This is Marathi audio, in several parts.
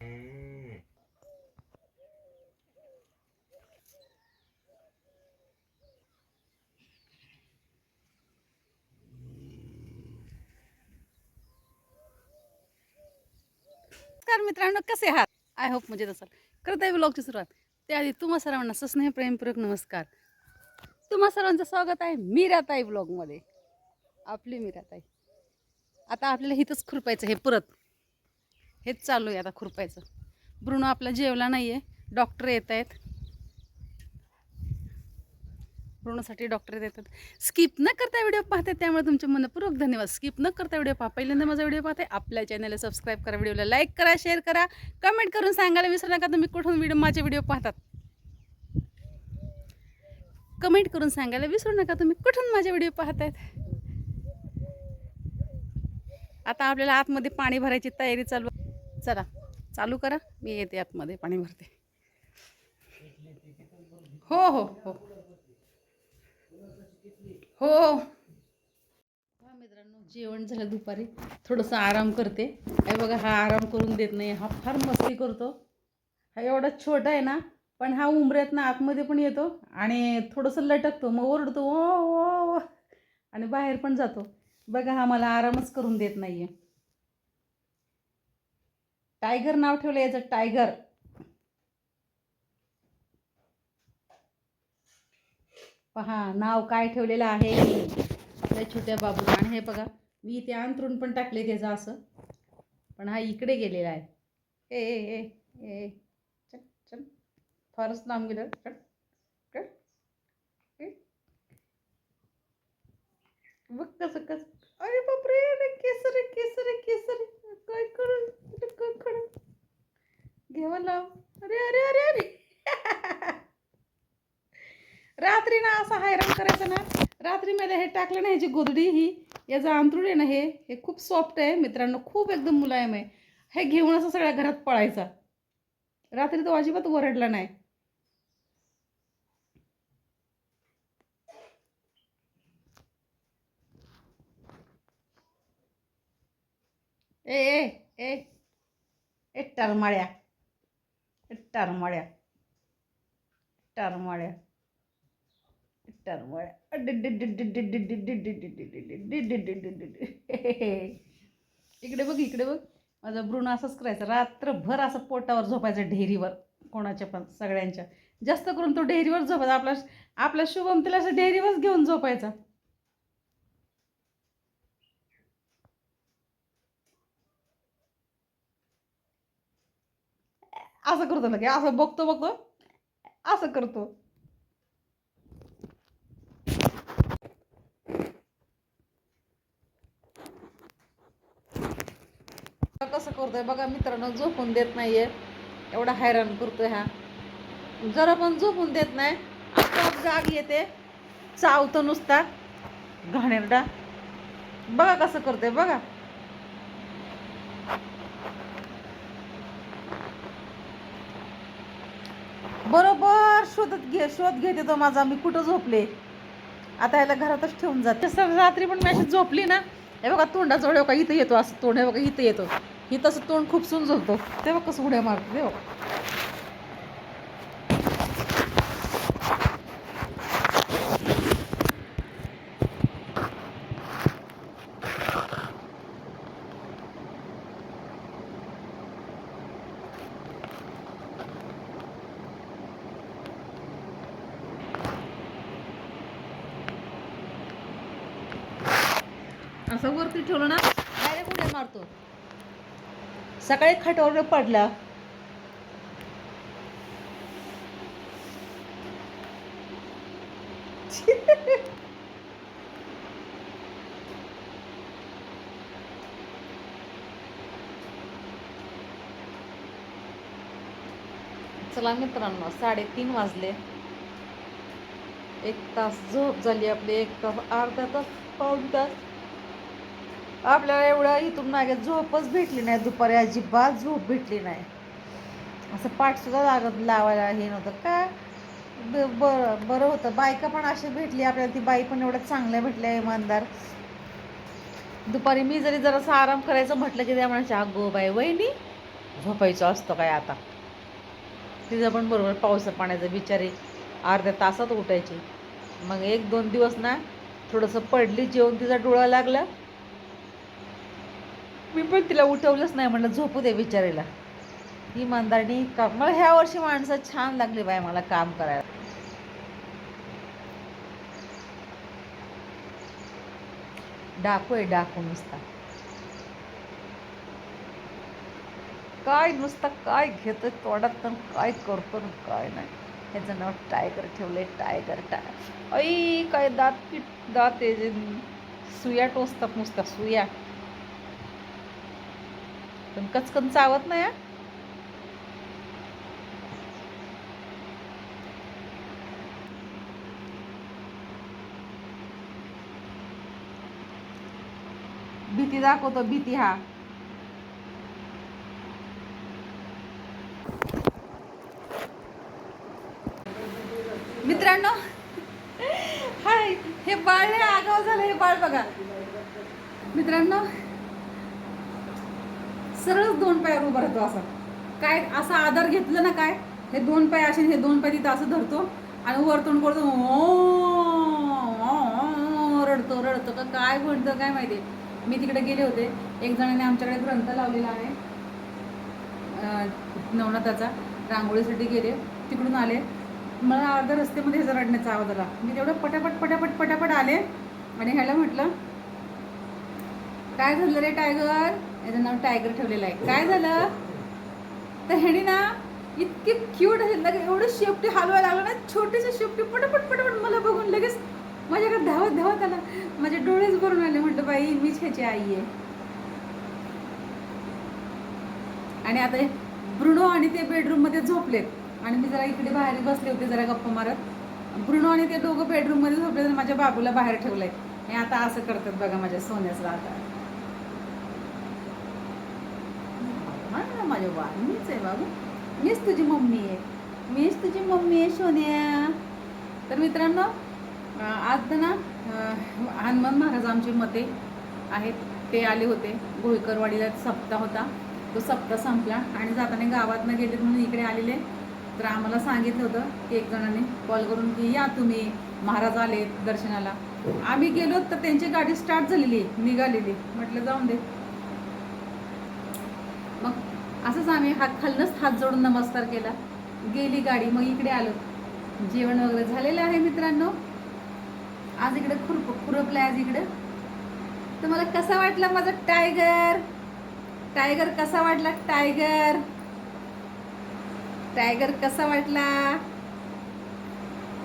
नमस्कार मित्रांनो कसे आहात? आय होप मजेत असाल. करत आहे ब्लॉगची सुरुवात. त्याआधी तुम्हा सर्वांना सस्नेह प्रेमपूर्वक नमस्कार. तुम्हा सर्वांचं स्वागत आहे मीराताई ब्लॉगमध्ये आपली मीराताई. आता आपल्याला इथंच खुरपायचं हे परत. हेच चालू आहे आता खुरपायचं. ब्रुनो आपला जेवला नाही आहे डॉक्टर येत आहेत. ब्रुनोसाठी डॉक्टर येतात स्किप न करता व्हिडिओ पाहते त्यामुळे तुमचे मनपूर्वक धन्यवाद. स्किप न करता व्हिडिओ पहा. पहिल्यांदा माझा व्हिडिओ पाहते आपल्या चॅनलला सबस्क्राईब करा व्हिडिओला लाईक करा शेअर करा. कमेंट करून सांगायला विसरू नका तुम्ही कुठून व्हिडिओ माझे व्हिडिओ पाहतात. कमेंट करून सांगायला विसरू नका तुम्ही कुठून माझे व्हिडिओ पाहतायत आता आपल्याला आतमध्ये पाणी भरायची तयारी चालू आहे. चला चालू करा. मी येते आतमध्ये पाणी भरते. हो, हो हो हो. हो हा. मित्रांनो जेवण झालं दुपारी. थोडंसं आराम करते. हे बघा हा आराम करून देत नाही हा फार मस्ती करतो. हा एवढा छोटा आहे ना पण हा उमऱ्यात ना आतमध्ये पण येतो आणि थोडंसं लटकतो. मग ओरडतो ओ ओ ओ आणि बाहेर पण जातो. बघा हा मला आरामच करून देत नाही आहे टायगर नाव ठेवलं याचं टायगर. पहा नाव काय ठेवलेलं आहे? आपल्या छोट्या बाबू आणि हे बघा मी इथे अंतरून पण टाकले त्याचं असं. पण हा इकडे गेलेला आहे. ए ए ए ए चल चल. फारच लांब गेलं. चल बघ कसं कसं. अरे बापरे केसर केसर काय करू काय करू घेवा अरे अरे अरे अरे. रात्री ना असं हैराण करायचं ना रात्री मध्ये हे टाकलं ना ह्याची गोदडी ही याचं अंतरूड आहे ना हे हे खूप सॉफ्ट आहे मित्रांनो खूप एकदम मुलायम आहे. हे घेऊन असं सगळ्या घरात पळायचा. रात्री तो अजिबात वरडला नाही. ए ए ए ए टरमाळ्या टरमळ्या टरमाळ्या इकडे बघ इकडे बघ माझा भ्रूण असंच करायचं रात्रभर असं पोटावर झोपायचं ढेरीवर कोणाच्या पण सगळ्यांच्या जास्त करून तो ढेरीवर झोपायचा आपला आपला शुभम तिला असं ढेरीवरच घेऊन झोपायचा असं करतो लगे असं बघतो बघतो. असं करतो. कसं करतोय बघा मित्रांनो झोपून देत नाहीये. एवढा हैराण करतोय हा. जरा पण झोपून देत नाही. आपोआप जाग येते. चावतो नुसता. घाणेरडा. बघा कसं करतोय बघा. बरोबर शोधत घे शोध घेते तो माझा मी कुठं झोपले? आता याला घरातच ठेवून जाते. तसं रात्री पण मी अशी झोपली ना हे बघा तोंडाजवळ हे बघा इथं येतो असं तोंड हे बघा इथं येतो. ही तसं तोंड खूप सून झोपतो ते बघ कसं उड्या मारतो ते असं वरती ठेवलं ना डायरेक्ट उड्या मारतो. सकाळी खाटावर पडला. चला मित्रांनो साडेतीन वाजले. एक तास झोप झाली आपली एक तास अर्धा तास पाऊन तास. आपल्याला एवढं इथून मागे झोपच भेटली नाही दुपारी अजिबात झोप भेटली नाही. असं पाठसुद्धा लागत लावायला हे नव्हतं. का? बरं बरं होतं. बायका पण अशी भेटली आपल्याला ती बाई पण एवढ्या चांगल्या भेटल्या इमानदार. दुपारी मी जरी जरासा आराम करायचं म्हटलं की त्या म्हणायच्या अगो बाई वहिनी झोपायचं असतं काय आता? तिचं पण बरोबर पावसा पाण्याचं बिचारी अर्ध्या तासात उठायची. मग एक दोन दिवस ना थोडंसं पडली जेवण तिचा डोळा लागला. मी पण तिला उठवलंच नाही म्हणलं झोपू दे बिचारीला. ही मंदारणी का मला ह्या वर्षी माणसं छान लागली बाय मला काम करायला. डाकू आहे डाकू नुसता. काय नुसता काय घेतो तोंडात पण काय करतो ना काय नाही. ह्याचं नाव टायगर ठेवलंय टायगर टाय ऐ काय दात पीठ दात आहे. जे सुया टोचतात नुसत्या सुया. पण कचकन चावत नाही हा. भीती दाखवतो भीती हा. मित्रांनो हाय हे बाळ आगाव झालं हे बाळ बघा. मित्रांनो सरळच दोन पायावर उभा राहतो असा. काय असा आधार घेतलं ना काय हे दोन पाय असे हे दोन पाय तिथं असं धरतो आणि वरतून करतो रडतो रडतो. का काय म्हणतं काय माहिती? मी तिकडे गेले होते. एक जणाने आमच्याकडे ग्रंथ लावलेला आहे. नवनाथाचा. रांगोळीसाठी गेले. तिकडून आले. मला अर्ध्या रस्त्यामध्ये ह्याचा रडण्याचा आवाज आला. मी तेवढं पटापट पटापट पटापट आले आणि ह्याला म्हटलं काय झालं रे टायगर? याचं नाव टायगर ठेवलेलं आहे. काय झालं? तर ह्याने ना इतके क्यूट असेल ना एवढं शेपटी हलवायला लागलं ना छोटेसे शेपटी पटपट पटपट मला बघून लगेच माझ्याकडे धावत धावत आला. माझे डोळेच भरून आले. म्हटलं बाई मीच ह्याची आई आहे. आणि आता ब्रुणो आणि ते बेडरूममध्ये झोपलेत. आणि मी जरा इकडे बाहेर बसले होते जरा गप्पा मारत. ब्रुणो आणि ते दोघं बेडरूममध्ये झोपले तर माझ्या बाबूला बाहेर ठेवलंय. आणि आता असं करतात बघा माझ्या सोन्याचं आता. हा ना माझ्या बा मीच आहे बाबू मीच तुझी मम्मी आहे मीच तुझी मम्मी आहे सोन्या तर मित्रांनो आज ना हनुमान महाराज आमचे मते आहेत. ते आले होते. भोईकरवाडीला सप्ताह होता. तो सप्ताह संपला आणि जाताना गावातनं गेले म्हणून इकडे आलेले. तर आम्हाला सांगितलं होतं की एक जणाने कॉल करून की या तुम्ही. महाराज आले दर्शनाला. आम्ही गेलो तर त्यांची गाडी स्टार्ट झालेली निघालेली म्हटलं जाऊन दे. असंच आम्ही हात खालनंच हात जोडून नमस्कार केला. गेली गाडी मग इकडे आलो. जेवण वगैरे झालेलं आहे मित्रांनो. आज इकडे खुरप खुरपलं आज इकडे. तुम्हाला कसा वाटला माझा टायगर? टायगर कसा वाटला? टायगर? टायगर कसा वाटला?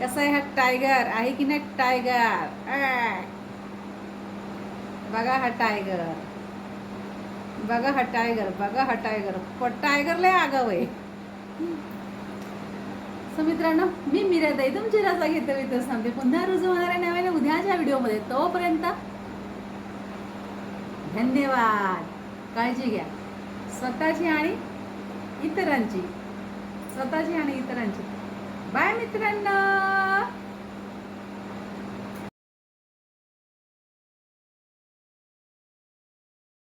कसा आहे हा टायगर? आहे की नाही टायगर? बघा हा टायगर. बघा हा टायगर बघा हा टायगर पण टायगर लय आगाव आहे. सो मित्रांनो मी मीराताई तुमची रजा घेतो इथं सांगते. पुन्हा रुजू होणार आहे नव्याने उद्याच्या व्हिडिओमध्ये तोपर्यंत धन्यवाद. काळजी घ्या. स्वतःची आणि इतरांची. स्वतःची आणि इतरांची. बाय मित्रांनो!